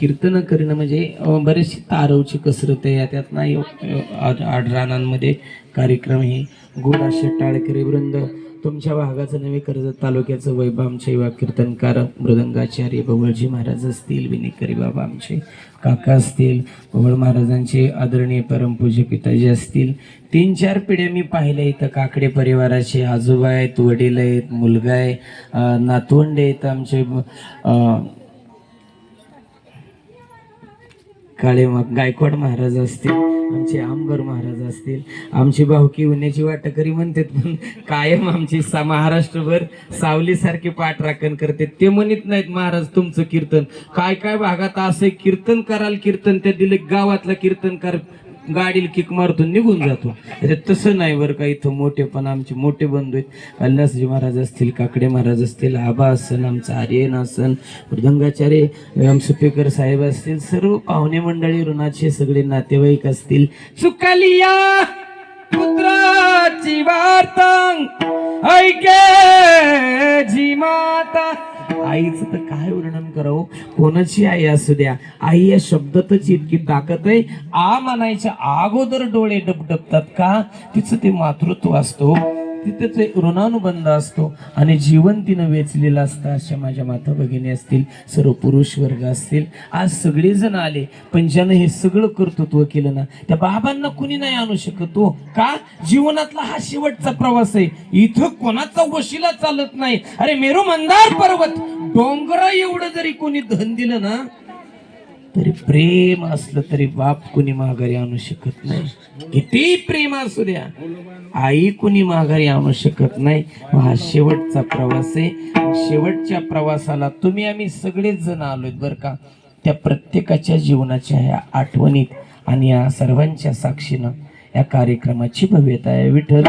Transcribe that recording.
कीर्तन करणं म्हणजे बरेचशी तारवची कसरत आहे. त्यात नाही आडरानांमध्ये कार्यक्रम हे गुडाशे शेट्टाळकरी वृंद तुमच्या भागाचं नवे कर्जत तालुक्याचं वैभव आमचे युवा कीर्तनकार मृदंगाचार्य बवळजी महाराज असतील विनिकरी बाबा आमचे काका असतील बवळ महाराजांचे आदरणीय परमपूज्य पिताजी असतील. तीन चार पिढ्या मी पाहिल्या इथं. काकडे परिवाराचे आजोबा आहेत वडील आहेत मुलगा आहे नातवंड नातवंडे आहेत आमचे काळे मग गायकवाड महाराज असतील आमचे आंबर महाराज असतील आमची भाऊकी उन्याची वाटकरी म्हणतात पण कायम आमची सा महाराष्ट्रभर सावलीसारखी पाठराखण करते. ते म्हणत नाहीत महाराज तुमचं कीर्तन काय काय भागात असं कीर्तन कराल कीर्तन त्या दिले गावातला कीर्तनकार गाडीला किक मारतो निघून जातो. अरे तसं नाही बरं का इथं मोठे पण आमचे मोठे बंधू आहेत. अल्लासजी महाराज असतील काकडे महाराज असतील आबा असन आमचं आर्यन असन मृदंगाचार्य आम सुपेकर साहेब असतील सर्व पाहुणे मंडळी ऋणाचे सगळे नातेवाईक असतील. चुकालिया पुत्राची वार्ता ऐके जी माता. आईचं तर काय वर्णन करावं? कोणाची आई असू द्या. आई या शब्दातच इतकी ताकद आहे. आ म्हणायच्या अगोदर डोळे डबडबतात का? तिचं ते मातृत्व असतो हो. तिथे ते ऋणानुबंध असतो आणि जीवन तिनं वेचलेलं असतं अशा माझ्या माता भगिनी असतील सर्व पुरुष वर्ग असतील. आज सगळेजण आले पण ज्यानं हे सगळं कर्तृत्व केलं ना त्या बाबांना कुणी नाही आणू शकत तो का? जीवनातला हा शेवटचा प्रवास आहे. इथं कोणाचा वशिला चालत नाही. अरे मेरू मंदार पर्वत डोंगरा एवढं जरी कोणी धन दिलं ना तरी प्रेम असलं तरी बाप कुणी माघारी आणू शकत नाही. किती प्रेम असू द्या. आई कुणी माघारी आणू शकत नाही. हा शेवटचा प्रवास आहे. शेवटच्या प्रवासाला तुम्ही आम्ही सगळेच जण आलोय बरं का. त्या प्रत्येकाच्या जीवनाच्या ह्या आठवणीत आणि या सर्वांच्या साक्षीनं या कार्यक्रमाची भव्यता आहे. विठ्ठल